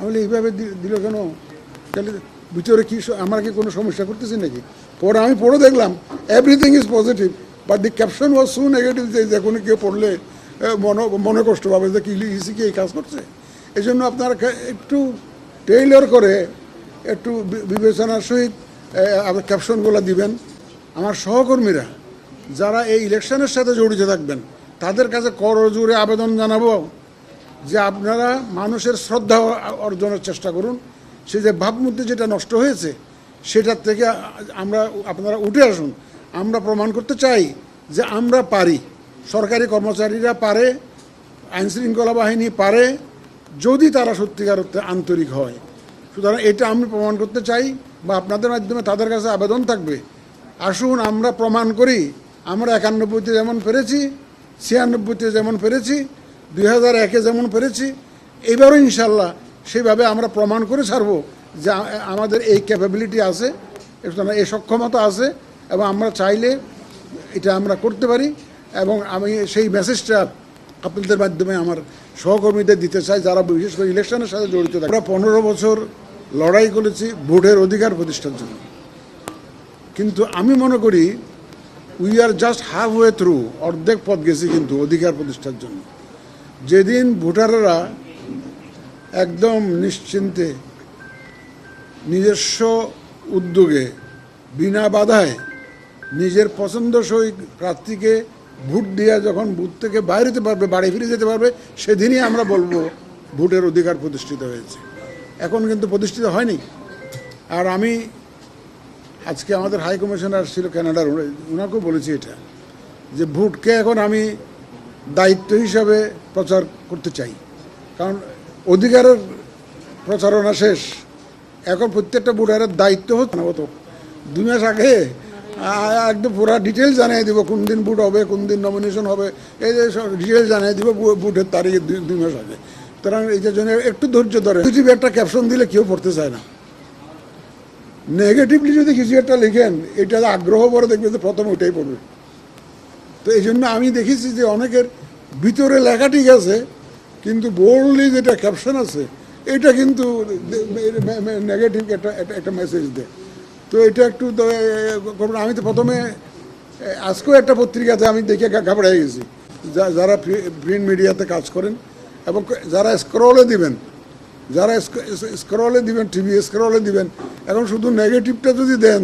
আমি এইভাবে দিল কেন? তাহলে ভিতরে কি আমরা কি কোনো সমস্যা করতেছি নাকি? পরে আমি পড়ে দেখলাম everything is positive but the caption was so negative যে কোনো কেউ পড়লে মনে মনে কষ্ট পাবে যে, কি ইসি কি এই কাজ করছে? এই জন্য আপনারা একটু টেইলর করে একটু বিবেচনার সহিত আপনার ক্যাপশনগুলো দিবেন। আমার সহকর্মীরা যারা এই ইলেকশনের সাথে জড়িত থাকবেন, তাদের কাছে করজোরে আবেদন জানাব। যে আপনারা মানুষের শ্রদ্ধা অর্জনের চেষ্টা করুন, সে যে ভাবমূর্তি যেটা নষ্ট হয়েছে সেটার থেকে আমরা, আপনারা উঠে আসুন। আমরা প্রমাণ করতে চাই যে আমরা পারি। সরকারি কর্মচারীরা পারে, আইনশৃঙ্খলা বাহিনী পারে, যদি তারা সত্যিকার অর্থে আন্তরিক হয়। সুতরাং এটা আমি প্রমাণ করতে চাই বা আপনাদের মাধ্যমে তাদের কাছে আবেদন থাকবে। আসুন, আমরা প্রমাণ করি। আমরা একানব্বইতে যেমন পেরেছি, ছিয়ানব্বইতে যেমন পেরেছি দুই হাজার একে যেমন পেরেছি এবারও ইনশাল্লাহ সেইভাবে আমরা প্রমাণ করে ছাড়বো যে আমাদের এই ক্যাপাবিলিটি আছে এই সক্ষমতা আছে, এবং আমরা চাইলে এটা আমরা করতে পারি, এবং আমি সেই মেসেজটা আপনাদের মাধ্যমে আমার সহকর্মীদের দিতে চাই, যারা বিশেষ করে ইলেকশনের সাথে জড়িত থাকে। আমরা পনেরো বছর লড়াই করেছি ভোটের অধিকার প্রতিষ্ঠার জন্য। কিন্তু আমি মনে করি we are just half way through অর্ধেক পথ গেছি কিন্তু অধিকার প্রতিষ্ঠার জন্য। যেদিন ভোটাররা একদম নিশ্চিন্তে নিজস্ব উদ্যোগে, বিনা বাধায় নিজের পছন্দসই প্রার্থীকে ভোট দেওয়া যখন বুথ থেকে বাইরে যেতে পারবে, বাড়ি ফিরে যেতে পারবে, সেদিনই আমরা বলব ভোটের অধিকার প্রতিষ্ঠিত হয়েছে। এখন কিন্তু প্রতিষ্ঠিত হয়নি। আর আমি আজকে আমাদের হাই কমিশনার ছিল কানাডার উনি- ওনাকেও বলেছি এটা, যে ভোটকে এখন আমি দায়িত্ব হিসাবে প্রচার করতে চাই। কারণ অধিকারের প্রচারণা শেষ। এখন প্রত্যেকটা ভোটারের দায়িত্ব হচ্ছে না তো দুই মাস আগে একদম পুরো ডিটেলস জানিয়ে দিব, কোন দিন ভোট হবে, কোন দিন নমিনেশন হবে। এই যে সব ডিটেলস জানিয়ে দিব ভোটের তারিখে দুই মাস আগে। সুতরাং এই যে জন্য একটু ধৈর্য ধরে পজিটিভ একটা ক্যাপশন দিলে কেউ পড়তে চায় না। নেগেটিভলি যদি কিছু একটা লিখেন, এটা আগ্রহ করে দেখবে যে প্রথম ওইটাই পড়বে। তো এই জন্য আমি দেখেছি যে অনেকের ভিতরে লেখা ঠিক আছে, কিন্তু বোল্ডলি যেটা ক্যাপশন আছে, এটা কিন্তু নেগেটিভ একটা, একটা- মেসেজ দেয় তো এটা একটু। আমি তো প্রথমে আজকেও একটা পত্রিকাতে আমি দেখে ঘাবড়ে গেছি যারা প্রিন্ট মিডিয়াতে কাজ করেন, এবং যারা স্ক্রলে দিবেন, যারা স্ক্রলে দিবেন টিভি স্ক্রলে দিবেন, এখন শুধু নেগেটিভটা যদি দেন,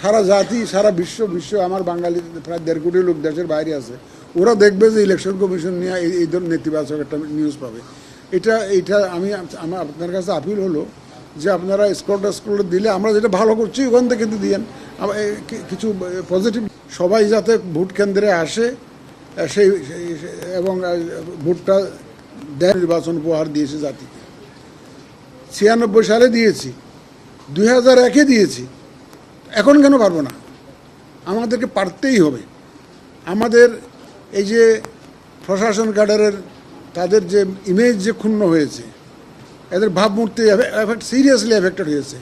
সারা জাতি, সারা বিশ্ব বিশ্ব, আমার বাঙালি প্রায় দেড় কোটি লোক দেশের বাইরে আছে ওরা দেখবে যে ইলেকশন কমিশন নিয়ে এই ধরনের নেতিবাচক একটা নিউজ পাবে। এটা এটা আমি আমার আপনার কাছে আপিল হলো যে আপনারা স্ক্রলটা স্ক্রল দিলে আমরা যেটা ভালো করছি ওখান থেকে কিন্তু দিয়েন। কিছু পজিটিভ সবাই যাতে ভোট কেন্দ্রে আসে সেই- এবং ভোটটা দেয়, নির্বাচন উপহার দিয়েছে জাতিকে। ছিয়ানব্বই সালে দিয়েছি, দুই হাজার একে দিয়েছি। এখন কেন পারব না? আমাদেরকে পারতেই হবে। আমাদের এই যে প্রশাসন ক্যাডারের তাদের যে ইমেজ যে ক্ষুণ্ণ হয়েছে, এদের ভাবমূর্তি এফেক্ট সিরিয়াসলি এফেক্টেড হয়েছে।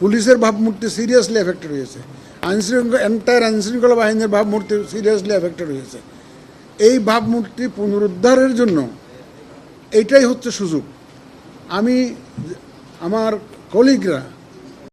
পুলিশের ভাবমূর্তি সিরিয়াসলি এফেক্টেড হয়েছে। আইনশৃঙ্খলা এন্টায়ার আইনশৃঙ্খলা বাহিনীর ভাবমূর্তি সিরিয়াসলি এফেক্টেড হয়েছে। এই ভাবমূর্তি পুনরুদ্ধারের জন্য এইটাই হচ্ছে সুযোগ। আমি, আমার কলিগরা